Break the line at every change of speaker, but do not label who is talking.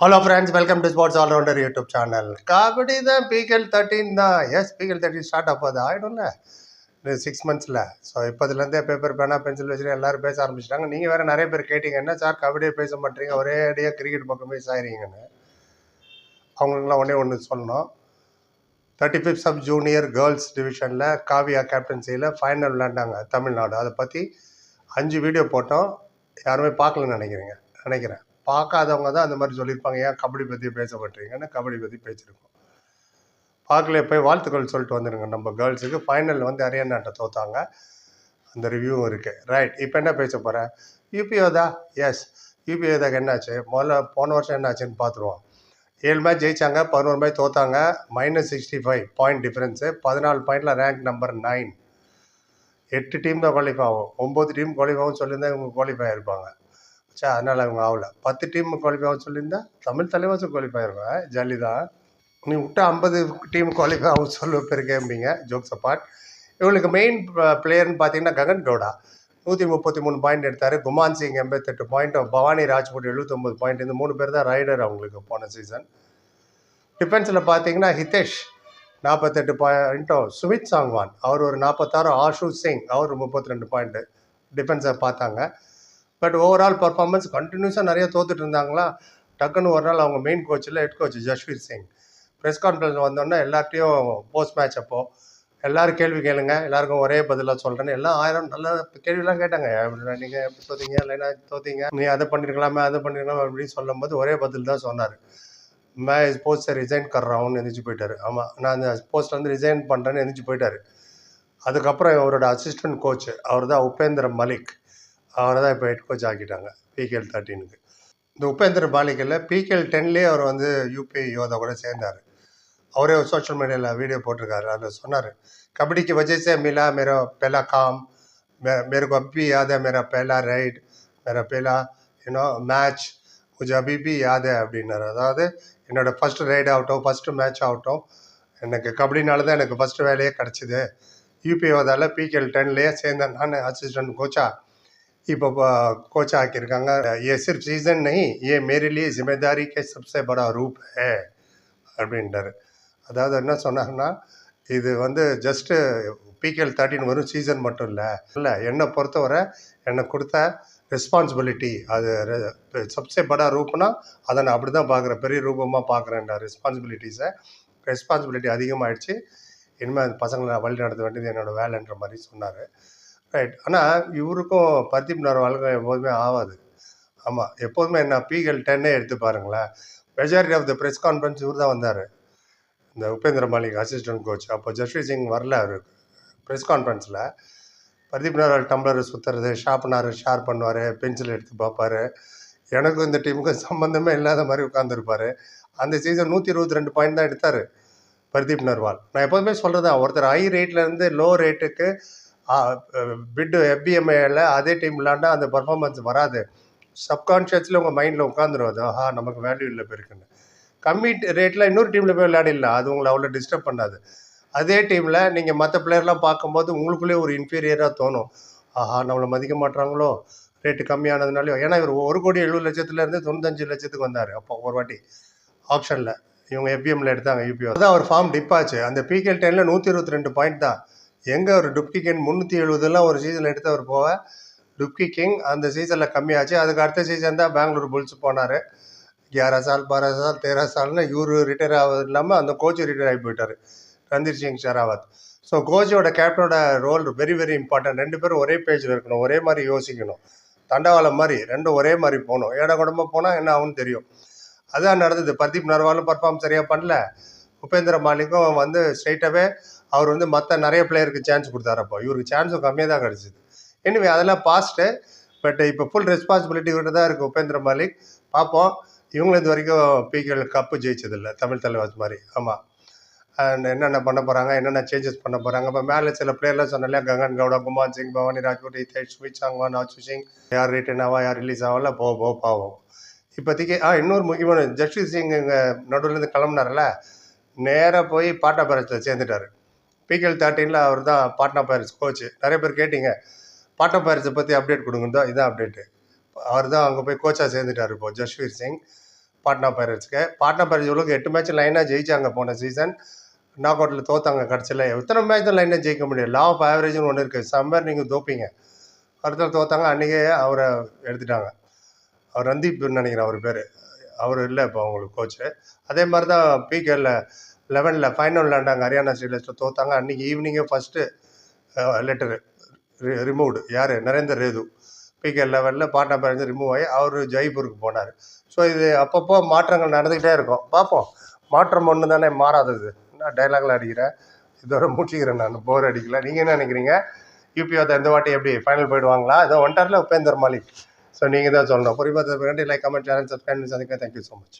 Hello friends welcome to sports allrounder YouTube channel kabaddi தான் PKL thirteen தான். Yes PKL thirteen start ஆகாது ஆகிடும்ல six மந்த்ஸில் so இப்போதுலேருந்தே பேப்பர் பேனா பென்சில் வச்சுட்டு எல்லோரும் பேச ஆரம்பிச்சிட்டாங்க. நீங்கள் வேறு நிறைய பேர் கேட்டீங்க. என்ன சார் கபடியே பேச மாட்டீங்க? ஒரே அடியாக கிரிக்கெட் பக்கமே சாயிறீங்கன்னு. அவங்களுக்குலாம் ஒன்றே ஒன்று சொல்லணும். Thirty fifth sub junior girls டிவிஷனில் காவியா கேப்டன்சியில் ஃபைனல் விளையாண்டாங்க தமிழ்நாடு. அதை பற்றி அஞ்சு வீடியோ போட்டோம். யாருமே பார்க்கலன்னு நினைக்கிறீங்க? நினைக்கிறேன். பார்க்காதவங்க தான் அந்த மாதிரி சொல்லியிருப்பாங்க. ஏன் கபடி பற்றி பேச மாட்டீங்கன்னு கபடி பற்றி பேசியிருக்கோம். பார்க்கல போய் வாழ்த்துக்கள் சொல்லிட்டு வந்துடுங்க நம்ம கேர்ள்ஸுக்கு ஃபைனலில் வந்து ஹரியானாட்ட தோத்தாங்க. அந்த ரிவ்யூவும் இருக்குது ரைட் இப்போ என்ன பேச போகிறேன் யூபிஓதா எஸ் யூபிஓதாக்கு என்னாச்சு? முதல்ல போன வருஷம் என்னாச்சுன்னு பார்த்துருவோம் ஏழு மேட்ச் ஜெயித்தாங்க பதினோரு match தோத்தாங்க. Minus sixty five point difference பதினாலு பாயிண்டில் ரேங்க் நம்பர் நைன் எட்டு டீம் தான் குவாலிஃபை ஆகும். ஒம்பது டீம் குவாலிஃபை ஆகும் சொல்லியிருந்தா இவங்க குவாலிஃபை ஆயிருப்பாங்க. சே அதனால் அவங்க ஆகல பத்து டீம் குவாலிஃபை ஆகும் சொல்லியிருந்தா தமிழ் தலைவாசும் குவாலிஃபை ஆயிடுவேன் ஜாலி தான் நீ விட்டு ஐம்பது டீம் குவாலிஃபை ஆகும் சொல்ல பெருக்கேம்பிங்க. ஜோக்ஸ் அப்பார்ட் இவங்களுக்கு மெயின் பிளேயர்னு பார்த்தீங்கன்னா ககன் கவுடா நூற்றி முப்பத்தி மூணு பாயிண்ட் எடுத்தார். குமான் சிங் எண்பத்தெட்டு பாயிண்ட் பவானி ராஜ்கோட் எழுபத்தொம்பது பாயிண்ட் இந்த மூணு பேர் தான் ரைடர் அவங்களுக்கு போன சீசன் டிஃபென்ஸில் பார்த்தீங்கன்னா ஹிதேஷ் நாற்பத்தெட்டு பாயிண்ட்டும் சுமித் சாங்வான். அவர் ஒரு நாற்பத்தாறு ஆஷு சிங். அவர் முப்பத்தி ரெண்டு பாயிண்ட்டு டிஃபென்ஸை பார்த்தாங்க. பட் ஓவரால் பர்ஃபார்மன்ஸ் கண்டினியூஸாக நிறைய தோத்துட்டு இருந்தாங்களா? டக்குன்னு ஒரு நாள் அவங்க main கோச்சில் head coach Jasveer Singh press conference வந்தோடனே எல்லார்ட்டையும் போஸ்ட் மேட்ச் அப்போது எல்லோரும் கேள்வி கேளுங்க எல்லாருக்கும் ஒரே பதிலாக சொல்கிறேன்னு எல்லாம் ஆயிரம் நல்ல கேள்விலாம் கேட்டாங்க. நீங்கள் எப்படி தோத்தீங்க? இல்லைன்னா தோத்தீங்க? நீ அதை பண்ணிருக்கலாமே அதை பண்ணிருக்கலாமே அப்படின்னு சொல்லும்போது ஒரே பதில் தான் சொன்னார். மே ஸ்போர்ட்ஸை ரிசைன் கர்றான்னு எந்திரிச்சு போயிட்டார். ஆமாம் நான் அந்த போஸ்ட்லேருந்து ரிசைன் பண்ணுறேன்னு எந்திரிச்சு போயிட்டார். அதுக்கப்புறம் இவரோட அசிஸ்டன்ட் கோச் அவர் தான் உபேந்திர மலிக். அவரை தான் இப்போ ஹெட் கோச் ஆக்கிட்டாங்க பிகேஎல் தேர்ட்டீனுக்கு இந்த உபேந்திர பாலிக்கல்ல பிகேஎல் டென்லேயே அவர் வந்து யூபி யோதா கூட சேர்ந்தார். அவரே சோஷியல் மீடியாவில் வீடியோ போட்டிருக்காரு அதில் சொன்னார் கபடிக்கு வஜேசே மிலா மேரா பெலா காம் மே மேரே அபி யாத மேரா பெலா ரைட் மேரா பெலா யூனோ மேட்ச் கொஞ்சம் அபிபி யாதே அப்படின்னாரு. அதாவது என்னோட ஃபஸ்ட்டு ரைடு ஆகட்டும் ஃபஸ்ட்டு மேட்ச் ஆகட்டும் எனக்கு கபடினால தான் எனக்கு ஃபஸ்ட்டு வேலையே கிடச்சிது. யூபிஓதால் பிகேஎல் டென்லேயே சேர்ந்தேன். நான் அசிஸ்டன்ட் கோச்சா இப்போ கோச் ஆக்கியிருக்காங்க ये सिर्फ सीजन नहीं ये मेरे लिए जिम्मेदारी के सबसे बड़ा रूप है அப்படின்றாரு அதாவது என்ன சொன்னாங்கன்னா இது வந்து ஜஸ்ட்டு பிகேஎல் தேர்ட்டின் வரும் சீசன் மட்டும் இல்லை இல்லை என்னை பொறுத்தவரை என்னை கொடுத்த ரெஸ்பான்சிபிலிட்டி அது ரெ- சப்சே படா ரூப்னா அதை நான் அப்படி தான் பார்க்குறேன் பெரிய ரூபமாக பார்க்குறேன் ரெஸ்பான்சிபிலிட்டிஸை ரெஸ்பான்சிபிலிட்டி அதிகமாகிடுச்சு இனிமேல் அந்த பசங்களை நான் வழி நடத்த வேண்டியது என்னோட வேலைன்ற மாதிரி சொன்னார் ரைட் ஆனால் இவருக்கும் பர்தீப் நர்வாலுக்கும் எப்போதுமே ஆகாது. ஆமாம் எப்போதுமே என்ன பிகேஎல் டென்னே எடுத்து பாருங்களேன். Majority of the press conference இவர் தான் வந்தார். இந்த உபேந்திர மாலிக் அசிஸ்டன்ட் கோச் அப்போ ஜஸ்வீர் சிங் வரல அவர். ப்ரெஸ் கான்ஃபரன்ஸில் பர்தீப் நர்வால் டம்ளர் சுற்றுறது ஷார்ப்னார் ஷார்ப் பண்ணுவார் பென்சில் எடுத்து பார்ப்பாரு. எனக்கும் இந்த டீமுக்கும் சம்மந்தமே இல்லாத மாதிரி உட்காந்துருப்பாரு அந்த சீசன் நூற்றி இருபத்தி ரெண்டு பாயிண்ட் தான் எடுத்தார் பர்தீப் நர்வால் நான் எப்போதுமே சொல்கிறது ஒருத்தர் ஹை ரேட்லேருந்து லோ ரேட்டுக்கு பிட்டு எஃபிஎம்ஏல அதே டீம் விளாண்டா அந்த பர்ஃபார்மன்ஸ் வராது. சப்கான்ஷியஸில் உங்கள் மைண்டில் உட்காந்துரும் அது. ஆஹா நமக்கு வேல்யூ இல்லை இருக்குன்னு கம்மி ரேட்டில் இன்னொரு டீமில் போய் விளையாடிடலாம். அது உங்களை அவ்வளோ டிஸ்டர்ப் பண்ணாது. அதே டீமில் நீங்கள் மற்ற பிளேயர்லாம் பார்க்கும்போது உங்களுக்குள்ளே ஒரு இன்ஃபீரியராக தோணும். ஆஹா நம்மளை மதிக்க மாட்றாங்களோ? ரேட்டு கம்மியானதுனாலையோ? ஏன்னா இவர் ஒரு கோடி எழுபது லட்சத்துலேருந்து தொண்ணூத்தஞ்சு லட்சத்துக்கு வந்தார். அப்போ ஒரு வாட்டி ஆப்ஷனில் இவங்க எஃபிஎம்ல எடுத்தாங்க யூபிஓ அதான் அவர் ஃபார்ம் டிப் ஆச்சு. அந்த பிகேஎல் டென்னில் நூற்றி இருபத்தி ரெண்டு பாயிண்ட் தான். எங்கே ஒரு டுப்கி கிங் முந்நூற்றி எழுபதுலாம் ஒரு சீசனில் எடுத்தவர் போக டுப்கி கிங் அந்த சீசனில் கம்மியாச்சு. அதுக்கு அடுத்த சீசன் தான் பெங்களூர் புல்ஸ் போனார். கியாரா சால் பாரா சால் தேரா சால்னு இவரு ரிட்டையர் ஆகிறது இல்லாமல் அந்த கோச் ரிட்டையர் ஆகி போயிட்டார். ரந்தீர் சிங் ஷெராவத். ஸோ கோச்சோட கேப்டனோட ரோல் வெரி வெரி இம்பார்ட்டன்ட் ரெண்டு பேரும் ஒரே பேஜில் இருக்கணும். ஒரே மாதிரி யோசிக்கணும். தண்டவாளம் மாதிரி ரெண்டும் ஒரே மாதிரி போகணும். ஏடா குடும்பம் போனால் என்ன ஆகும்னு தெரியும். அதான் நடந்தது. பர்தீப் நர்வாலும் பர்ஃபார்ம் சரியாக பண்ணல. உபேந்திர மாலிக்கும் வந்து ஸ்ட்ரைட்டாகவே அவர் வந்து மற்ற நிறைய பிளேயருக்கு சான்ஸ் கொடுத்தாரு அப்போ இவருக்கு சான்ஸும் கம்மியாக தான் கிடச்சிது. எனிவே அதெல்லாம் பாஸ்ட்டு பட் இப்போ ஃபுல் ரெஸ்பான்சிபிலிட்டி இவர்கிட்ட தான் இருக்குது உபேந்திர மாலிக். பார்ப்போம் இவங்களும் இது வரைக்கும் பிகேல் கப்பு ஜெயிச்சதில்லை. தமிழ் தலைவாஸ் மாதிரி. ஆமாம் அண்ட் என்னென்ன பண்ண போகிறாங்க என்னென்ன சேஞ்சஸ் பண்ண போகிறாங்க இப்போ மேலே சில பிளேயர்லாம் சொன்னாலே கங்கன் கவுடா குமான் சிங் பவானி ராஜ்கோட் ஹிதேஷ் சுமித் சாங்வான் ஆச்சு சிங். யார் ரிட்டர்ன் ஆவா யார் ரிலீஸ் ஆகல போ போ பாவோம். இப்போதைக்கு ஆ இன்னொரு முக்கியமான ஜஸ்டிஸ் சிங் இங்கே நடுவில் இருந்து கிளம்புனார்ல நேராக போய் பாட்னா பேரஸில் சேர்ந்துட்டார். பிகேஎல் தேர்ட்டீனில் அவர் தான் பாட்னா பேரஸ் கோச்சு நிறைய பேர் கேட்டிங்க பாட்னா பேரஸை பற்றி அப்டேட் கொடுங்க தான் இதான் அப்டேட்டு அவர் தான் அங்கே போய் கோச்சாக சேர்ந்துட்டார் இப்போ ஜஸ்வீர் சிங் பாட்னா பைரட்ஸ்க்கு பாட்னா பைரட்ஸ் இவ்வளோக்கு எட்டு மேட்ச் லைனாக ஜெயிச்சாங்க போன சீசன் நாக் அவுட்டில் தோத்தாங்க கடைசியில். எத்தனை மேட்ச் தான் லைனாக ஜெயிக்க முடியும்? லா ஆஃப் ஆவரேஜ்னு ஒன்று இருக்குது சம்மர் நீங்கள் தோப்பீங்க. அடுத்த தோத்தாங்க அன்றைக்கே அவரை எடுத்துட்டாங்க. அவர் ரந்தீப் நினைக்கிறேன் அவர் பேர். அவர் இல்லை இப்போ அவங்களுக்கு கோச்சு அதே மாதிரி தான் பிகேல லெவனில் ஃபைனல் விளாண்டாங்க ஹரியானா ஸ்டேடியஸில் தோத்தாங்க. அன்றைக்கி ஈவினிங்கே ஃபஸ்ட்டு லெட்டரு ரிமூவ்டு யார்? நரேந்தர் ரேது. பிகே லெவலில் பாட்னா பேரஞ்சு ரிமூவ் ஆகி அவர் ஜெய்ப்பூருக்கு போனார். ஸோ இது அப்பப்போ மாற்றங்கள் நடந்துக்கிட்டே இருக்கும். பார்ப்போம். மாற்றம் ஒன்று தானே மாறாதது. நான் டைலாக்ல அடிக்கிறேன் இதோட முடிச்சுக்கிறேன் நான். போர் அடிக்கல. நீங்கள் என்ன நினைக்கிறீங்க? யூபிஓ இந்த வாட்டி எப்படி? ஃபைனல் போயிடுவாங்களா? ஏதோ ஒன்டரில் உபேந்தர் மாலிக். ஸோ நீங்கள் தான் சொல்லணும். புரியுமா லைக் கமெண்ட் சேனல் சப்ஸ்கிரைப் சந்திக்க தேங்க்யூ ஸோ மச்